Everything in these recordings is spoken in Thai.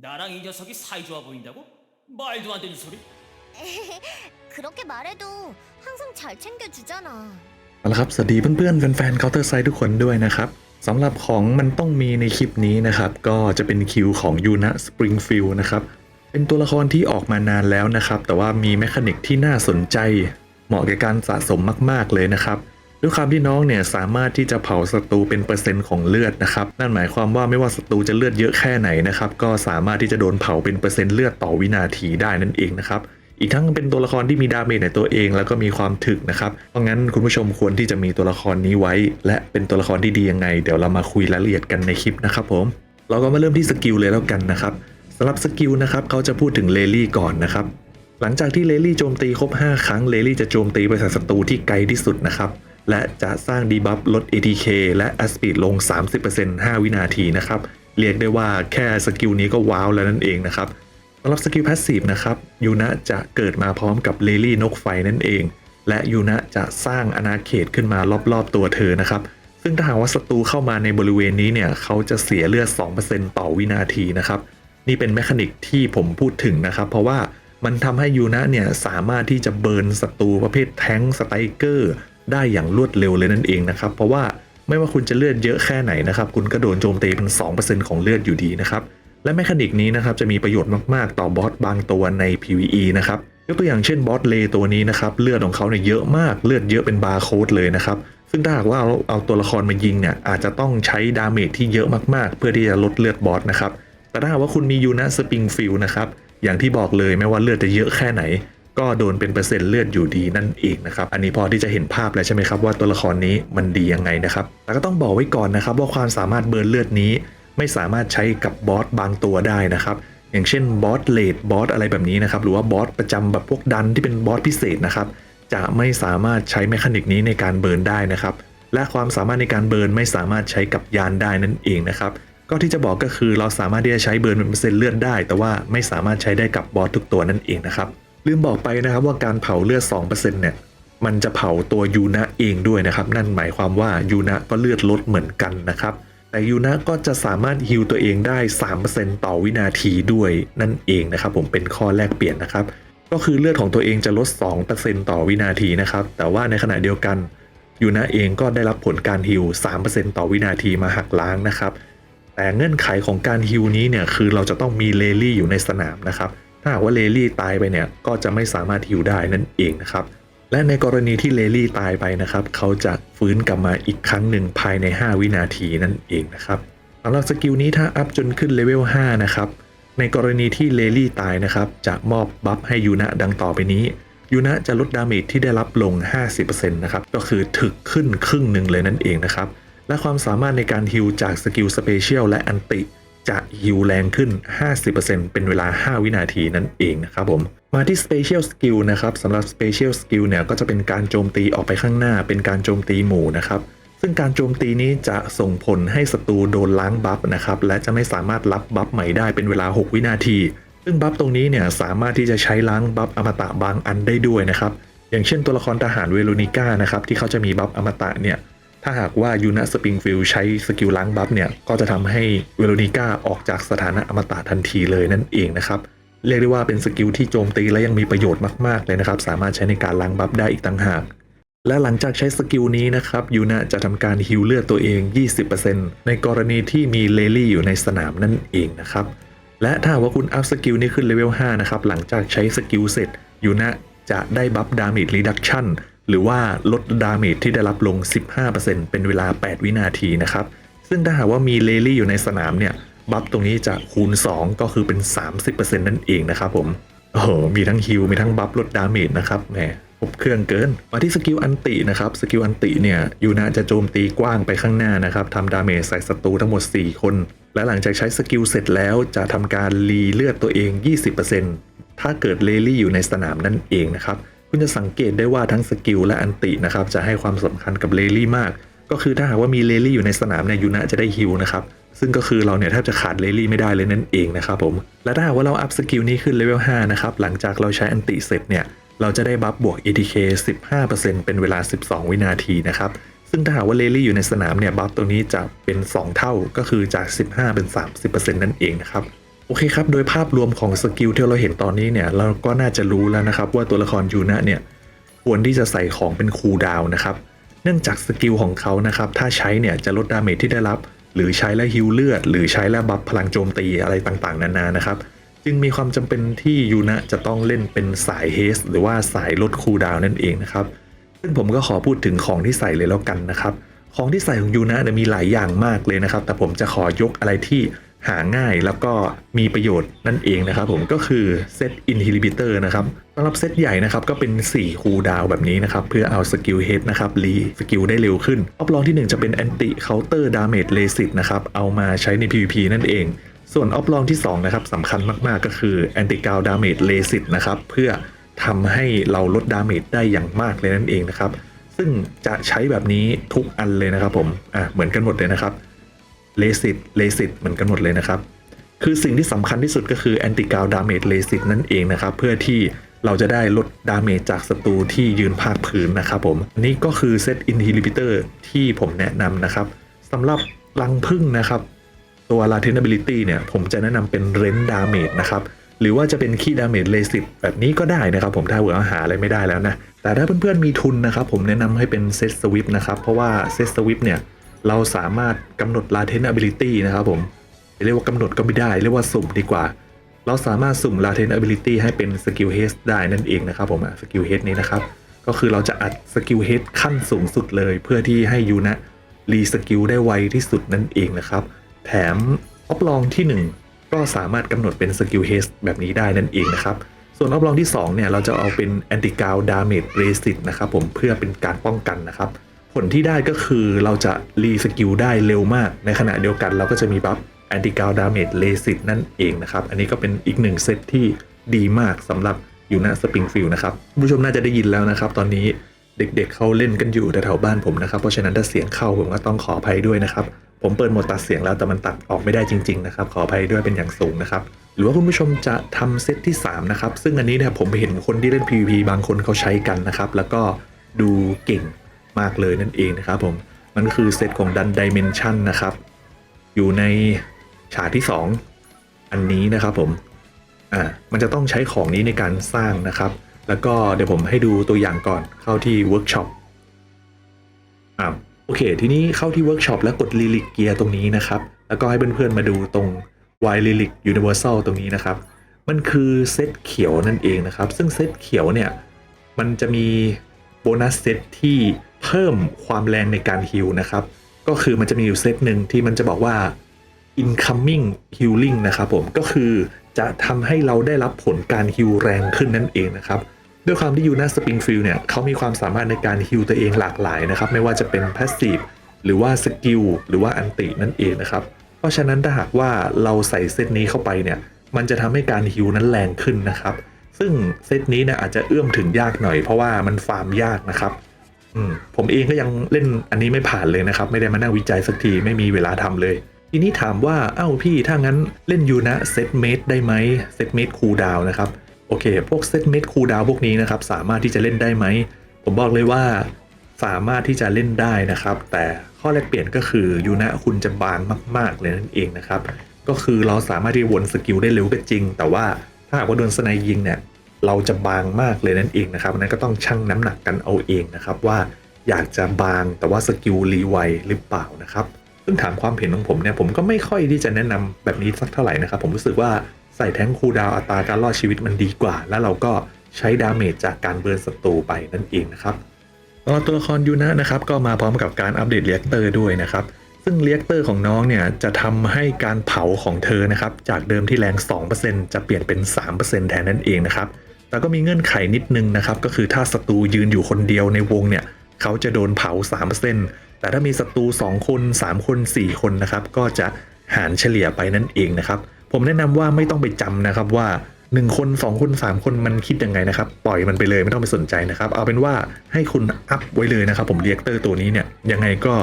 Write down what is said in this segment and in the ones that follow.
나랑 이 녀석이 사이좋아 보인다고? 말도 안 되는 소리? 그렇게 말해도 항상 잘 챙겨주잖아. เอาละครับ สวัสดีเพื่อนๆ แฟนๆ Counter Strike ทุกคนด้วยนะครับสำหรับของมันต้องมีในคลิปนี้นะครับ ก็จะเป็นคิวของยูนะสปริงฟิลนะครับ เป็นตัวละครที่ออกมานานแล้วนะครับ แต่ว่ามีแมคานิกที่น่าสนใจ เหมาะแก่การสะสมมากๆเลยนะครับ ด้วยความที่น้องเนี่ยสามารถที่จะเผาศัตรูเป็นเปอร์เซ็นต์ของเลือดนะครับนั่นหมายความว่าไม่ว่าศัตรูจะเลือดเยอะแค่ไหนนะครับก็สามารถที่จะโดนเผาเป็นเปอร์เซ็นต์เลือดต่อวินาทีได้นั่นเองนะครับอีกทั้งเป็นตัวละครที่มีดาเมจในตัวเองแล้วก็มีความถึกนะครับ เพราะงั้นคุณผู้ชมควรที่จะมีตัวละครนี้ไว้ และเป็นตัวละครที่ดียังไง เดี๋ยวเรามาคุยรายละเอียดกันในคลิปนะครับผม เราก็มาเริ่มที่สกิลเลยแล้วกันนะครับสำหรับสกิลนะครับเขาจะพูดถึงเลลี่ก่อนนะครับ หลังจากที่เลลี่โจมตีครบ 5 ครั้งเลลี่จะโจมตีไปใส่ศัตรูที่ไกลที่สุดนะครับ และจะสร้างดีบัฟลด ATK และ a s p eed ลง 30% 5 วินาทีนะครับ เรียกได้ว่าแค่สกิลนี้ก็ว้าวแล้วนั่นเองนะครับสำหรับสกิลแพสซีฟนะครับยูนะจะเกิดมาพร้อมกับเลลี่นกไฟนั่นเอง และยูนะจะสร้างอาณาเขตขึ้นมารอบๆตัวเธอนะครับ ซึ่งถ้าหากว่าศัตรูเข้ามาในบริเวณนี้เนี่ยเขาจะเสียเลือด 2%ต่อวินาทีนะครับ นี่เป็นแมคานิกที่ผมพูดถึงนะครับ เพราะว่ามันทำให้ยูนะเนี่ยสามารถที่จะเบิร์นศัตรูประเภทแท้งสไตรเกอร์ ได้อย่างรวดเร็วเลยนั่นเองนะครับ เพราะว่าไม่ว่าคุณจะเลือดเยอะแค่ไหนนะครับ คุณก็โดนโจมตีเป็น 2%ของเลือดอยู่ดีนะครับ และแมคานิกนี้นะครับจะมีประโยชน์มาก ๆ ต่อบอสบางตัวใน PVE นะครับยกตัวอย่างเช่นบอสเลตัวนี้นะครับเลือดของเขาเนี่ยเยอะมากเลือดเยอะเป็นบาร์โค้ดเลยนะครับซึ่งถ้าหากว่าเราเอาตัวละครมายิงเนี่ยอาจจะต้องใช้ดาเมจที่เยอะมากๆ เพื่อที่จะลดเลือดบอสนะครับแต่ถ้าหากว่าคุณมียูนะสปริงฟิลนะครับอย่างที่บอกเลยไม่ว่าเลือดจะเยอะแค่ไหน ก็โดนเป็นเปอร์เซ็นต์เลือดอยู่ดีนั่นเองนะครับ อันนี้พอที่จะเห็นภาพแล้วใช่ไหมครับว่าตัวละครนี้มันดียังไงนะครับแต่ก็ต้องบอกไว้ก่อนนะครับว่าความสามารถเบิร์นเลือดนี้ ไม่สามารถใช้กับบอสบางตัวได้นะครับอย่างเช่นบอสเลดบอสอะไรแบบนี้นะครับหรือว่าบอสประจำแบบพวกดันที่เป็นบอสพิเศษนะครับจะไม่สามารถใช้แมคานิกนี้ในการเบิร์นได้นะครับและความสามารถในการเบิร์นไม่สามารถใช้กับยานได้นั่นเองนะครับก็ที่จะบอกก็คือเราสามารถที่จะใช้เบิร์นเป็นเปอร์เซ็นต์เลือดได้ แต่ว่าไม่สามารถใช้ได้กับบอสทุกตัวนั่นเองนะครับ ลืมบอกไปนะครับว่าการเผาเลือด 2%เนี่ยมันจะเผาตัวยูนะเองด้วยนะครับ นั่นหมายความว่ายูนะก็เลือดลดเหมือนกันนะครับ แต่ยูนะก็จะสามารถฮิวตัวเองได้ 3%ต่อวินาทีด้วยนั่นเองนะครับ ผมเป็นข้อแลกเปลี่ยนนะครับ ก็คือเลือดของตัวเองจะลด 2%ต่อวินาทีนะครับ แต่ว่าในขณะเดียวกันยูนะเองก็ได้รับผลการฮิว 3%ต่อวินาทีมาหักล้างนะครับ แต่เงื่อนไขของการฮิวนี้เนี่ยคือเราจะต้องมีเลลี่อยู่ในสนามนะครับ ถ้าหากว่าเลลี่ตายไปเนี่ยก็จะไม่สามารถฮิวได้นั่นเองนะครับ และในกรณีที่เลลี่ตายไปนะครับเขาจะฟื้นกลับมาอีกครั้งหนึ่งภายใน 5 วินาทีนั่นเองนะครับสำหรับสกิลนี้ถ้าอัพจนขึ้นเลเวล5นะครับในกรณีที่เลลี่ตายนะครับจะมอบบัฟให้ยูนะดังต่อไปนี้ยูนะจะลดดาเมจที่ได้รับลง 50%นะครับก็คือถึกขึ้นครึ่งหนึ่งเลยนั่นเองนะครับและความสามารถในการฮิลจากสกิลสเปเชียลและอันติ จะฮิวแรงขึ้น 50%เป็นเวลา 5 วินาทีนั่นเองนะครับผม มาที่ Special Skill นะครับสำหรับ Special Skill เนี่ยก็จะเป็นการโจมตีออกไปข้างหน้า เป็นการโจมตีหมู่นะครับ ซึ่งการโจมตีนี้จะส่งผลให้ศัตรูโดนล้างบัฟนะครับ และจะไม่สามารถรับบัฟใหม่ได้เป็นเวลา 6 วินาที ซึ่งบัฟตรงนี้เนี่ยสามารถที่จะใช้ล้างบัฟอมตะบางอันได้ด้วยนะครับ อย่างเช่นตัวละครทหารเวโรนิก้านะครับที่เขาจะมีบัฟอมตะเนี่ย ถ้าหากว่ายูนะสปริงฟิลใช้สกิลล้างบัฟเนี่ย ก็จะทำให้เวโรนิก้าออกจากสถานะอมตะทันทีเลยนั่นเองนะครับ เรียกได้ว่าเป็นสกิลที่โจมตีและยังมีประโยชน์มากๆเลยนะครับ สามารถใช้ในการล้างบัฟได้อีกต่างหาก และหลังจากใช้สกิลนี้นะครับยูนะจะทำการฮิลเลือดตัวเอง 20%ในกรณีที่มีเลลี่อยู่ในสนามนั่นเองนะครับและถ้าว่าคุณอัพสกิลนี้ขึ้นเลเวล5นะครับหลังจากใช้สกิลเสร็จยูนะจะได้บัฟดาเมจรีดักชั่น หรือว่าลดดาเมจที่ได้รับลง 15%เป็นเวลา 8 วินาทีนะครับ ซึ่งถ้าหากว่ามีเลลี่อยู่ในสนามเนี่ย บัฟตรงนี้จะคูณ 2 ก็คือเป็น 30%นั่นเองนะครับผม โอ้โห มีทั้งฮิลมีทั้งบัฟลดดาเมจนะครับแหมครบเครื่องเกิน มาที่สกิลอันตินะครับ สกิลอันติเนี่ยยูนะจะโจมตีกว้างไปข้างหน้านะครับทำดาเมจใส่ศัตรูทั้งหมด 4 คน และหลังจากใช้สกิลเสร็จแล้วจะทำการรีเลือดตัวเอง 20%ถ้าเกิดเลลี่อยู่ในสนามนั่นเองนะครับ คุณจะสังเกตได้ว่าทั้งสกิลและอันตินะครับจะให้ความสำคัญกับเลลี่มาก ก็คือถ้าหากว่ามีเลลี่อยู่ในสนามเนี่ยยูนะจะได้ฮิลนะครับซึ่งก็คือเราเนี่ยแทบจะขาดเลลี่ไม่ได้เลยนั่นเองนะครับผมและถ้าหากว่าเราอัพสกิลนี้ขึ้นเลเวล5นะครับหลังจากเราใช้อันติเสร็จเนี่ยเราจะได้บัฟบวก ATK 15%เป็นเวลา 12 วินาทีนะครับซึ่งถ้าหากว่าเลลี่อยู่ในสนามเนี่ยบัฟตัวนี้จะเป็น 2 เท่าก็คือจาก 15 เป็น 30%นั่นเองนะครับ โอเคครับ โดยภาพรวมของสกิลที่เราเห็นตอนนี้เนี่ย เราก็น่าจะรู้แล้วนะครับ ว่าตัวละครยูนะเนี่ยควรที่จะใส่ของเป็นคูลดาวนะครับ เนื่องจากสกิลของเขานะครับ ถ้าใช้เนี่ยจะลดดาเมจที่ได้รับ หรือใช้แล้วฮิลเลือด หรือใช้แล้วบัฟพลังโจมตีอะไรต่างๆ นานานะครับ จึงมีความจำเป็นที่ยูนะจะต้องเล่นเป็นสายเฮสหรือว่าสายลดคูลดาวน์นั่นเองนะครับ ซึ่งผมก็ขอพูดถึงของที่ใส่เลยแล้วกันนะครับ ของที่ใส่ของยูนะเนี่ยมีหลายอย่างมากเลยนะครับ แต่ผมจะขอยกอะไรที่ หาง่ายแล้วก็มีประโยชน์นั่นเองนะครับผมก็คือเซตอินฮิลิบิเตอร์นะครับสำหรับเซตใหญ่นะครับก็เป็น 4 คูดาวแบบนี้นะครับเพื่อเอาสกิลเฮดนะครับรีสกิลได้เร็วขึ้นออฟลองที่ 1 จะเป็นแอนติเคาน์เตอร์ดาเมจเลสิตนะครับเอามาใช้ใน PVP นั่นเองส่วนออฟลองที่ 2 นะครับสำคัญมาก ๆ ก็คือแอนติกาวดาเมจเลสิตนะครับเพื่อทำให้เราลดดาเมจได้อย่างมากเลยนั่นเองนะครับ ซึ่งจะใช้แบบนี้ทุกอันเลยนะครับผมอะเหมือนกันหมดเลยนะครับ เลสิตเลสิตเหมือนกันหมดเลยนะครับ คือสิ่งที่สำคัญที่สุดก็คือแอนติกาวดาเมจเลสิตนั่นเองนะครับ เพื่อที่เราจะได้ลดดาเมจจากศัตรูที่ยืนภาคพื้นนะครับผมนนี้ก็คือเซตอินฮิลิบิเตอร์ที่ผมแนะนำนะครับสำหรับรังพึ่งนะครับ ตัว Latenability เนี่ย ผมจะแนะนำเป็นเรนดาเมจนะครับหรือว่าจะเป็นคีย์ดาเมจเลสิตแบบนี้ก็ได้นะครับ ผมถ้าเผื่อว่าหาอะไรไม่ได้แล้วนะแต่ถ้าเพื่อนๆมีทุนนะครับ ผมแนะนำให้เป็นเซตสวิปนะครับเพราะว่าเซตสวิปเนี่ย เราสามารถกำหนด Latenability นะครับผมเรียกว่ากำหนดก็ไม่ได้ เรียกว่าสุ่มดีกว่า เราสามารถสุ่ม Latenability ให้เป็นสกิลเฮดได้นั่นเองนะครับผมสกิลเฮดนี้นะครับ ก็คือเราจะอัดสกิลเฮดขั้นสูงสุดเลย เพื่อที่ให้ยูนะรีสกิลได้ไวที่สุดนั่นเองนะครับ แถมออฟลองที่ 1 ก็สามารถกำหนดเป็นสกิลเฮสแบบนี้ได้นั่นเองนะครับ ส่วนออฟลองที่ 2 เนี่ย เราจะเอาเป็นแอนติกาวดาเมจเรสิตนะครับผมเพื่อเป็นการป้องกันนะครับ ผลที่ได้ก็คือเราจะรีสกิลได้เร็วมาก ในขณะเดียวกันเราก็จะมีบัฟแอนติกาวดาเมจเรสิตนั่นเองนะครับ อันนี้ก็เป็นอีกหนึ่งเซตที่ดีมากสำหรับอยูนะสปริงฟิลด์นะครับผู้ชมน่าจะได้ยินแล้วนะครับ ตอนนี้เด็กๆเขาเล่นกันอยู่แถวๆบ้านผมนะครับ เพราะฉะนั้นถ้าเสียงเข้าผมก็ต้องขออภัยด้วยนะครับ ผมเปิดโหมดตัดเสียงแล้วแต่มันตัดออกไม่ได้จริง ๆ นะครับ ขออภัยด้วยเป็นอย่างสูงนะครับ หรือว่าคุณผู้ชมจะทำเซตที่ 3 นะครับ ซึ่งอันนี้เนี่ยผมเห็นคนที่เล่น PVP บางคนเขาใช้กันนะครับ แล้วก็ดูเก่ง มากเลยนั่นเองนะครับผม มันก็คือเซตของดันดิเมนชันนะครับ อยู่ในฉากที่ 2 อันนี้นะครับผมอ่ามันจะต้องใช้ของนี้ในการสร้างนะครับ แล้วก็เดี๋ยวผมให้ดูตัวอย่างก่อนเข้าที่เวิร์กช็อปอ่าโอเค ทีนี้เข้าที่เวิร์กช็อปแล้วกดลิลิกเกียร์ตรงนี้นะครับ แล้วก็ให้เพื่อนๆมาดูตรง Y l i l i c Universal ตรงนี้นะครับ มันคือเซตเขียวนั่นเองนะครับ ซึ่งเซตเขียวเนี่ย มันจะมีโบนัสเซตที่ เพิ่มความแรงในการฮิลนะครับ ก็คือมันจะมีอยู่เซตหนึ่งที่มันจะบอกว่า incoming healing นะครับผมก็คือจะทำให้เราได้รับผลการฮิลแรงขึ้นนั่นเองนะครับ ด้วยความที่ยูนาสปริงฟิลเนี่ยเขามีความสามารถในการฮิลตัวเองหลากหลายนะครับ ไม่ว่าจะเป็นพาสซีฟหรือว่าสกิลหรือว่าอันตินั่นเองนะครับ เพราะฉะนั้นถ้าหากว่าเราใส่เซตนี้เข้าไปเนี่ย มันจะทำให้การฮิลนั้นแรงขึ้นนะครับ ซึ่งเซตนี้เนี่ยอาจจะเอื้อมถึงยากหน่อยเพราะว่ามันฟาร์มยากนะครับ ผมเองก็ยังเล่นอันนี้ไม่ผ่านเลยนะครับ ไม่ได้มานั่งวิจัยสักทีไม่มีเวลาทำเลย ทีนี้ถามว่าเอ้าพี่ถ้างั้นเล่นยูนะเซตเมดได้ไหมเซตเมดคูลดาวนะครับโอเค พวกเซตเมดคูลดาวพวกนี้นะครับสามารถที่จะเล่นได้ไหมผมบอกเลยว่าสามารถที่จะเล่นได้นะครับ แต่ข้อแรกเปลี่ยนก็คือยูนะคุณจะบางมาก ๆ เลยนั่นเองนะครับ ก็คือเราสามารถที่วนสกิลได้เร็วก็จริง แต่ว่าถ้าหากว่าโดนสไนยิงเนี่ย เราจะบางมากเลยนั่นเองนะครับอันนั้นก็ต้องชั่งน้ำหนักกันเอาเองนะครับว่าอยากจะบางแต่ว่าสกิลรีไวหรือเปล่านะครับซึ่งถามความเห็นของผมเนี่ยผมก็ไม่ค่อยที่จะแนะนำแบบนี้สักเท่าไหร่นะครับ ผมรู้สึกว่าใส่แท้งคูดาวอัตราการรอดชีวิตมันดีกว่า แล้วเราก็ใช้ดาเมจจากการเบิร์นศัตรูไปนั่นเองนะครับตัวละครยูนะนะครับก็มาพร้อมกับการอัปเดตเรียกเตอร์ด้วยนะครับซึ่งเรียกเตอร์ของน้องเนี่ยจะทำให้การเผาของเธอนะครับจากเดิมที่แรง 2%จะเปลี่ยนเป็น 3%แทนนั่นเองนะครับ แต่ก็มีเงื่อนไขนิดนึงนะครับ ก็คือถ้าศัตรูยืนอยู่คนเดียวในวงเนี่ยเขาจะโดนเผา3%แต่ถ้ามีศัตรู2 คน 3 คน 4 คนนะครับ ก็จะหารเฉลี่ยไปนั่นเองนะครับ ผมแนะนำว่าไม่ต้องไปจำนะครับว่า 1 คน 2 คน 3 คนมันคิดยังไงนะครับ ปล่อยมันไปเลยไม่ต้องไปสนใจนะครับ เอาเป็นว่าให้คุณอัพไว้เลยนะครับ ผมเรียกเตอร์ตัวนี้เนี่ยยังไงก็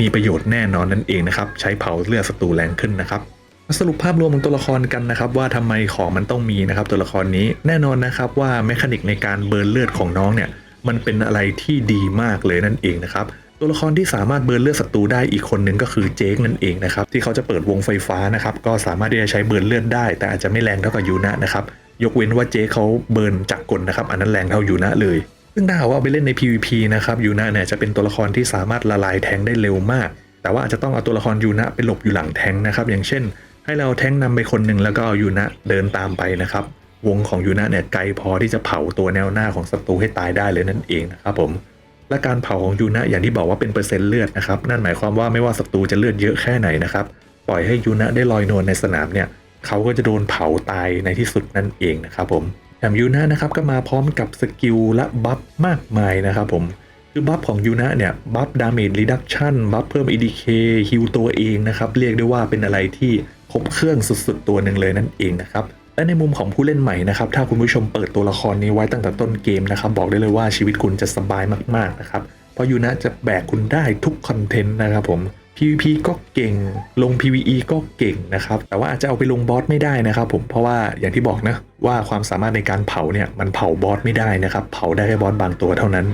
มีประโยชน์แน่นอนนั่นเองนะครับ ใช้เผาเลือดศัตรูแรงขึ้นนะครับ สรุปภาพรวมของตัวละครกันนะครับว่าทำไมของมันต้องมีนะครับตัวละครนี้แน่นอนนะครับว่าแมคานิกในการเบิร์นเลือดของน้องเนี่ยมันเป็นอะไรที่ดีมากเลยนั่นเองนะครับตัวละครที่สามารถเบิร์นเลือดศัตรูได้อีกคนหนึ่งก็คือเจคนั่นเองนะครับที่เขาจะเปิดวงไฟฟ้านะครับก็สามารถที่จะใช้เบิร์นเลือดได้ แต่อาจจะไม่แรงเท่ากับยูนะนะครับยกเว้นว่าเจคเขาเบิร์นจากกลนะครับอันนั้นแรงเท่ายูนะเลยซึ่งถ้าหากว่าเอาไปเล่นใน PVP นะครับยูนะเนี่ยจะเป็นตัวละครที่สามารถละลายแทงได้เร็วมาก แต่ว่าอาจจะต้องเอาตัวละครยูนะไปหลบอยู่หลังแทงนะครับอย่างเช่น ให้เราแท้งค์นำไปคนหนึ่งแล้วก็เอายูนะเดินตามไปนะครับ วงของยูนะเนี่ยไกลพอที่จะเผาตัวแนวหน้าของศัตรูให้ตายได้เลยนั่นเองนะครับผมและการเผาของยูนะอย่างที่บอกว่าเป็นเปอร์เซ็นต์เลือดนะครับนั่นหมายความว่าไม่ว่าศัตรูจะเลือดเยอะแค่ไหนนะครับปล่อยให้ยูนะได้ลอยนวลในสนามเนี่ยเขาก็จะโดนเผาตายในที่สุดนั่นเองนะครับผมแถมยูนะนะครับก็มาพร้อมกับสกิลและบัฟมากมายนะครับผมคือบัฟของยูนะเนี่ยบัฟดาเมจรีดักชั่นบัฟเพิ่ม EDK ฮิวตัวเองนะครับเรียกได้ว่าเป็นอะไรที่ ครบเครื่องสุดๆตัวหนึ่งเลยนั่นเองนะครับและในมุมของผู้เล่นใหม่นะครับถ้าคุณผู้ชมเปิดตัวละครนี้ไว้ตั้งแต่ต้นเกมนะครับบอกได้เลยว่าชีวิตคุณจะสบายมากๆนะครับเพราะยูนะจะแบกคุณได้ทุกคอนเทนต์นะครับผม PVP ก็เก่งลง PVE ก็เก่งนะครับแต่ว่าอาจจะเอาไปลงบอสไม่ได้นะครับผมเพราะว่าอย่างที่บอกนะว่าความสามารถในการเผาเนี่ยมันเผาบอสไม่ได้นะครับเผาได้แค่บอสบางตัวเท่านั้น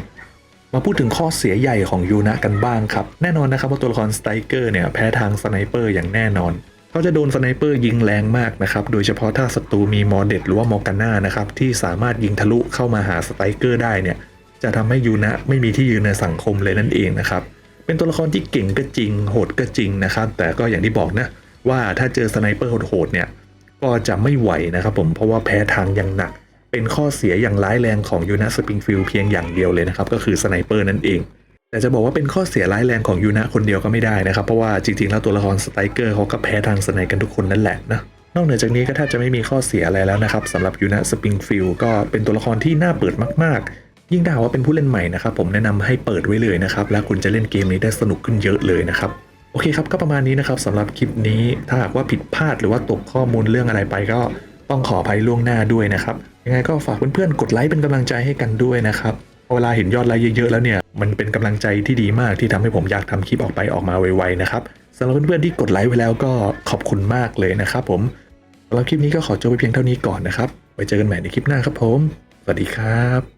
มาพูดถึงข้อเสียใหญ่ของยูนะกันบ้างครับ แน่นอนนะครับว่าตัวละครสไตรเกอร์เนี่ยแพ้ทางสไนเปอร์อย่างแน่นอน เขาจะโดนสไนเปอร์ยิงแรงมากนะครับ โดยเฉพาะถ้าศัตรูมีมอร์เดตหรือว่ามอร์กาน่านะครับที่สามารถยิงทะลุเข้ามาหาสไตเกอร์ได้เนี่ยจะทำให้ยูนะไม่มีที่ยืนในสังคมเลยนั่นเองนะครับ เป็นตัวละครที่เก่งก็จริงโหดก็จริงนะครับ แต่ก็อย่างที่บอกนะว่าถ้าเจอสไนเปอร์โหดๆเนี่ยก็จะไม่ไหวนะครับผมเพราะว่าแพ้ทางอย่างหนัก เป็นข้อเสียอย่างร้ายแรงของยูนะสปริงฟิลเพียงอย่างเดียวเลยนะครับก็คือสไนเปอร์นั่นเอง แต่จะบอกว่าเป็นข้อเสียร้ายแรงของยูนะคนเดียวก็ไม่ได้นะครับ เพราะว่าจริงๆ แล้วตัวละครสไตรเกอร์เขาก็แพ้ทางสไนกันทุกคนนั่นแหละนะนอกเหนือจากนี้ก็แทบจะไม่มีข้อเสียอะไรแล้วนะครับสำหรับยูนะสปริงฟิลก็เป็นตัวละครที่น่าเปิดมากๆ ยิ่งถ้าหากว่าเป็นผู้เล่นใหม่นะครับผมแนะนำให้เปิดไว้เลยนะครับแล้วคุณจะเล่นเกมนี้ได้สนุกขึ้นเยอะเลยนะครับโอเคครับก็ประมาณนี้นะครับสำหรับคลิปนี้ถ้าหากว่าผิดพลาดหรือว่าตกข้อมูลเรื่องอะไรไปก็ต้องขออภัยล่วงหน้าด้วยนะครับยังไงก็ฝากเพื่อนๆกดไลค์เป็นกำลังใจให้กันด้วยนะครับ เวลาเห็นยอดไลค์เยอะๆแล้วเนี่ย มันเป็นกำลังใจที่ดีมากที่ทำให้ผมอยากทำคลิปออกไปออกมาไวๆนะครับสำหรับเพื่อนๆที่กดไลค์ไว้แล้วก็ขอบคุณมากเลยนะครับผมสำหรับคลิปนี้ก็ขอจบไปเพียงเท่านี้ก่อนนะครับไว้เจอกันใหม่ในคลิปหน้าครับผม สวัสดีครับ